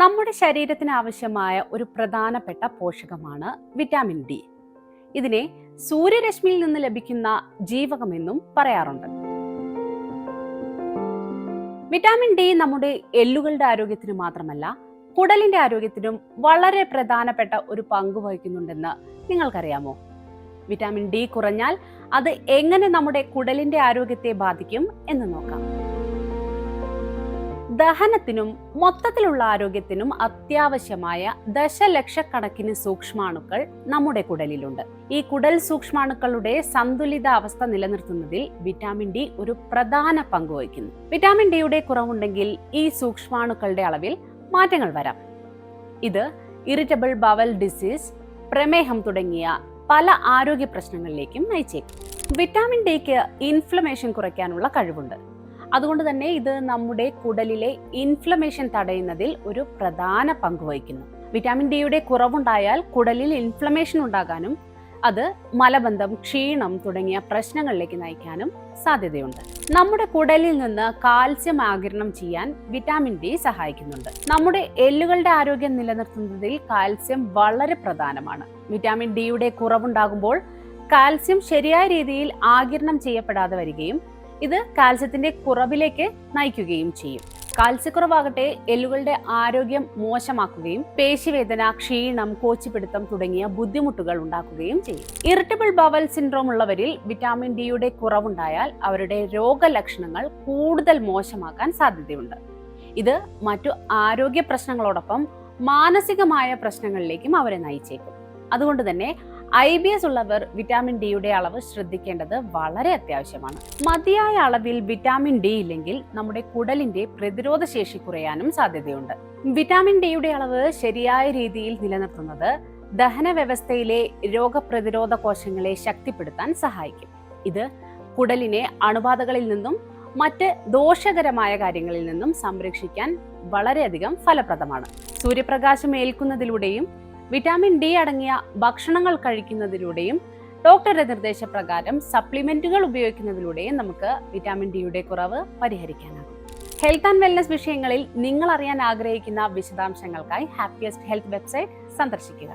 നമ്മുടെ ശരീരത്തിന് ആവശ്യമായ ഒരു പ്രധാനപ്പെട്ട പോഷകമാണ് വിറ്റാമിൻ ഡി. ഇതിനെ സൂര്യരശ്മിയിൽ നിന്ന് ലഭിക്കുന്ന ജീവകമെന്നും പറയാറുണ്ട്. വിറ്റാമിൻ ഡി നമ്മുടെ എല്ലുകളുടെ ആരോഗ്യത്തിന് മാത്രമല്ല കുടലിന്റെ ആരോഗ്യത്തിനും വളരെ പ്രധാനപ്പെട്ട ഒരു പങ്ക് വഹിക്കുന്നുണ്ടെന്ന് നിങ്ങൾക്കറിയാമോ? വിറ്റാമിൻ ഡി കുറഞ്ഞാൽ അത് എങ്ങനെ നമ്മുടെ കുടലിന്റെ ആരോഗ്യത്തെ ബാധിക്കും എന്ന് നോക്കാം. ദഹനത്തിനും മൊത്തത്തിലുള്ള ആരോഗ്യത്തിനും അത്യാവശ്യമായ ദശലക്ഷക്കണക്കിന് സൂക്ഷ്മാണുക്കൾ നമ്മുടെ കുടലിലുണ്ട്. ഈ കുടൽ സൂക്ഷ്മാണുക്കളുടെ സന്തുലിത അവസ്ഥ നിലനിർത്തുന്നതിൽ വിറ്റാമിൻ ഡി ഒരു പ്രധാന പങ്ക് വഹിക്കുന്നു. വിറ്റാമിൻ ഡിയുടെ കുറവുണ്ടെങ്കിൽ ഈ സൂക്ഷ്മാണുക്കളുടെ അളവിൽ മാറ്റങ്ങൾ വരാം. ഇത് ഇറിറ്റബിൾ ബവൽ ഡിസീസ് പ്രമേഹം തുടങ്ങിയ പല ആരോഗ്യ പ്രശ്നങ്ങളിലേക്കും നയിച്ചേക്കും. വിറ്റാമിൻ ഡിക്ക് ഇൻഫ്ലമേഷൻ കുറയ്ക്കാനുള്ള കഴിവുണ്ട്. അതുകൊണ്ട് തന്നെ ഇത് നമ്മുടെ കുടലിലെ ഇൻഫ്ലമേഷൻ തടയുന്നതിൽ ഒരു പ്രധാന പങ്ക് വഹിക്കുന്നു. വിറ്റാമിൻ ഡിയുടെ കുറവുണ്ടായാൽ കുടലിൽ ഇൻഫ്ലമേഷൻ ഉണ്ടാകാനും അത് മലബന്ധം ക്ഷീണം തുടങ്ങിയ പ്രശ്നങ്ങളിലേക്ക് നയിക്കാനും സാധ്യതയുണ്ട്. നമ്മുടെ കുടലിൽ നിന്ന് കാൽസ്യം ആകിരണം ചെയ്യാൻ വിറ്റാമിൻ ഡി സഹായിക്കുന്നുണ്ട്. നമ്മുടെ എല്ലുകളുടെ ആരോഗ്യം നിലനിർത്തുന്നതിൽ കാൽസ്യം വളരെ പ്രധാനമാണ്. വിറ്റാമിൻ ഡിയുടെ കുറവുണ്ടാകുമ്പോൾ കാൽസ്യം ശരിയായ രീതിയിൽ ആകിരണം ചെയ്യപ്പെടാതെ വരികയും ഇത് കാൽസ്യത്തിന്റെ കുറവിലേക്ക് നയിക്കുകയും ചെയ്യും. കാൽസ്യക്കുറവാകട്ടെ എല്ലുകളുടെ ആരോഗ്യം മോശമാക്കുകയും പേശിവേദന ക്ഷീണം കോച്ചിപ്പിടുത്തം തുടങ്ങിയ ബുദ്ധിമുട്ടുകൾ ഉണ്ടാക്കുകയും ചെയ്യും. ഇറിറ്റബിൾ ബവൽ സിൻഡ്രോം ഉള്ളവരിൽ വിറ്റാമിൻ ഡിയുടെ കുറവുണ്ടായാൽ അവരുടെ രോഗലക്ഷണങ്ങൾ കൂടുതൽ മോശമാക്കാൻ സാധ്യതയുണ്ട്. ഇത് മറ്റു ആരോഗ്യ പ്രശ്നങ്ങളോടൊപ്പം മാനസികമായ പ്രശ്നങ്ങളിലേക്കും അവരെ നയിച്ചേക്കും. അതുകൊണ്ട് തന്നെ ഐ ബി എസ് ഉള്ളവർ വിറ്റാമിൻ ഡിയുടെ അളവ് ശ്രദ്ധിക്കേണ്ടത് വളരെ അത്യാവശ്യമാണ്. മതിയായ അളവിൽ വിറ്റാമിൻ ഡി ഇല്ലെങ്കിൽ നമ്മുടെ കുടലിന്റെ പ്രതിരോധ ശേഷി കുറയാനും സാധ്യതയുണ്ട്. വിറ്റാമിൻ ഡിയുടെ അളവ് ശരിയായ രീതിയിൽ നിലനിർത്തുന്നത് ദഹന വ്യവസ്ഥയിലെ രോഗപ്രതിരോധ കോശങ്ങളെ ശക്തിപ്പെടുത്താൻ സഹായിക്കും. ഇത് കുടലിനെ അണുബാധകളിൽ നിന്നും മറ്റ് ദോഷകരമായ കാര്യങ്ങളിൽ നിന്നും സംരക്ഷിക്കാൻ വളരെയധികം ഫലപ്രദമാണ്. സൂര്യപ്രകാശം ഏൽക്കുന്നതിലൂടെയും വിറ്റാമിൻ ഡി അടങ്ങിയ ഭക്ഷണങ്ങൾ കഴിക്കുന്നതിലൂടെയും ഡോക്ടറുടെ നിർദ്ദേശപ്രകാരം സപ്ലിമെന്റുകൾ ഉപയോഗിക്കുന്നതിലൂടെയും നമുക്ക് വിറ്റാമിൻ ഡിയുടെ കുറവ് പരിഹരിക്കാനാകും. ഹെൽത്ത് ആൻഡ് വെൽനസ് വിഷയങ്ങളിൽ നിങ്ങൾ അറിയാൻ ആഗ്രഹിക്കുന്ന വിശദാംശങ്ങൾക്കായി ഹാപ്പിയസ്റ്റ് ഹെൽത്ത് വെബ്സൈറ്റ് സന്ദർശിക്കുക.